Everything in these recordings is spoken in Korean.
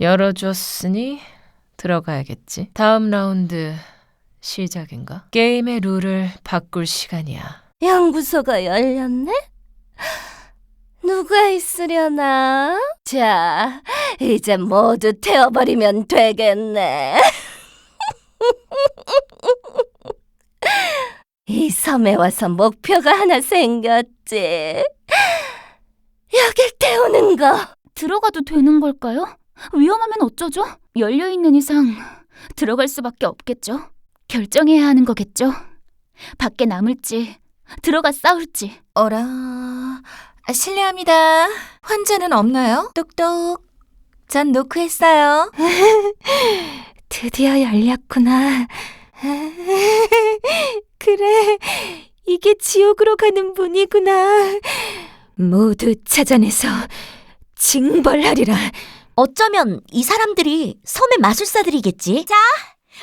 열어줬으니 들어가야겠지. 다음 라운드 시작인가? 게임의 룰을 바꿀 시간이야. 연구소가 열렸네? 누가 있으려나? 자, 이제 모두 태워버리면 되겠네. 이 섬에 와서 목표가 하나 생겼지. 여길 태우는 거. 들어가도 되는 걸까요? 위험하면 어쩌죠? 열려 있는 이상 들어갈 수밖에 없겠죠. 결정해야 하는 거겠죠. 밖에 남을지 들어가 싸울지. 어라, 아, 실례합니다. 환자는 없나요? 똑똑. 전 노크했어요. 드디어 열렸구나. 그래, 이게 지옥으로 가는 문이구나. 모두 찾아내서 징벌하리라. 어쩌면 이 사람들이 섬의 마술사들이겠지? 자,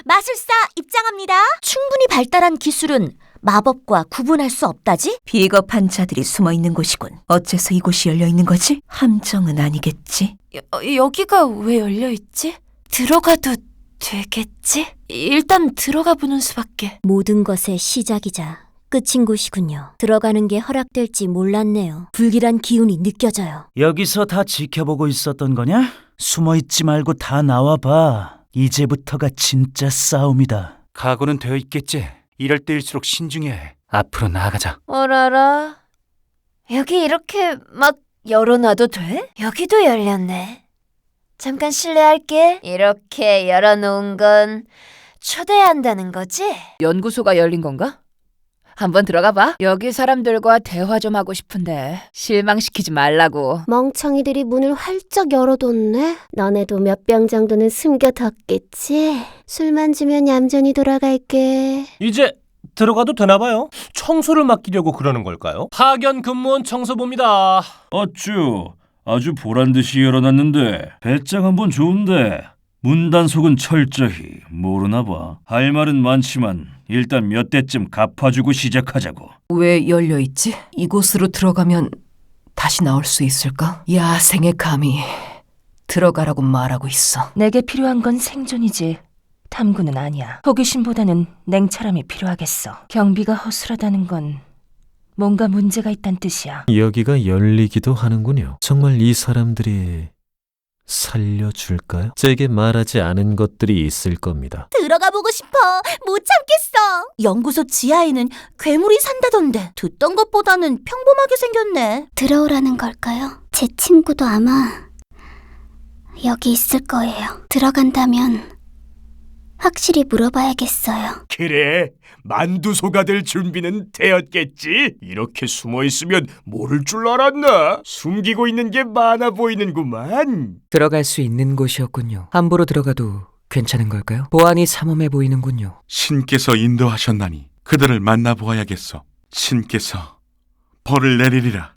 마술사 입장합니다. 충분히 발달한 기술은 마법과 구분할 수 없다지? 비겁한 자들이 숨어 있는 곳이군. 어째서 이곳이 열려 있는 거지? 함정은 아니겠지? 여, 기가 왜 열려 있지? 들어가도 되겠지? 일단 들어가 보는 수밖에. 모든 것의 시작이자 끝인 곳이군요. 들어가는 게 허락될지 몰랐네요. 불길한 기운이 느껴져요. 여기서 다 지켜보고 있었던 거냐? 숨어 있지 말고 다 나와봐. 이제부터가 진짜 싸움이다. 각오는 되어 있겠지. 이럴 때일수록 신중해야 해. 앞으로 나아가자. 어라라. 여기 이렇게 막 열어놔도 돼? 여기도 열렸네. 잠깐 실례할게. 이렇게 열어놓은 건 초대한다는 거지? 연구소가 열린 건가? 한번 들어가 봐. 여기 사람들과 대화 좀 하고 싶은데 실망시키지 말라고. 멍청이들이 문을 활짝 열어뒀네. 너네도 몇 병 정도는 숨겨뒀겠지. 술만 주면 얌전히 돌아갈게. 이제 들어가도 되나 봐요. 청소를 맡기려고 그러는 걸까요? 파견 근무원 청소부입니다. 어쭈, 아주 보란 듯이 열어놨는데 배짱 한번 좋은데 문단속은 철저히 모르나 봐. 할 말은 많지만 일단 몇 대쯤 갚아주고 시작하자고. 왜 열려 있지? 이곳으로 들어가면 다시 나올 수 있을까? 야생의 감히 들어가라고 말하고 있어. 내게 필요한 건 생존이지. 탐구는 아니야. 호기심보다는 냉철함이 필요하겠어. 경비가 허술하다는 건 뭔가 문제가 있단 뜻이야. 여기가 열리기도 하는군요. 정말 이 사람들이 살려줄까요? 제게 말하지 않은 것들이 있을 겁니다. 들어가 보고 싶어. 못 참겠어. 연구소 지하에는 괴물이 산다던데. 듣던 것보다는 평범하게 생겼네. 들어오라는 걸까요? 제 친구도 아마 여기 있을 거예요. 들어간다면 확실히 물어봐야겠어요. 그래, 만두소가 될 준비는 되었겠지? 이렇게 숨어 있으면 모를 줄 알았나? 숨기고 있는 게 많아 보이는구만. 들어갈 수 있는 곳이었군요. 함부로 들어가도 괜찮은 걸까요? 보안이 삼엄해 보이는군요. 신께서 인도하셨나니 그들을 만나보아야겠어. 신께서 벌을 내리리라.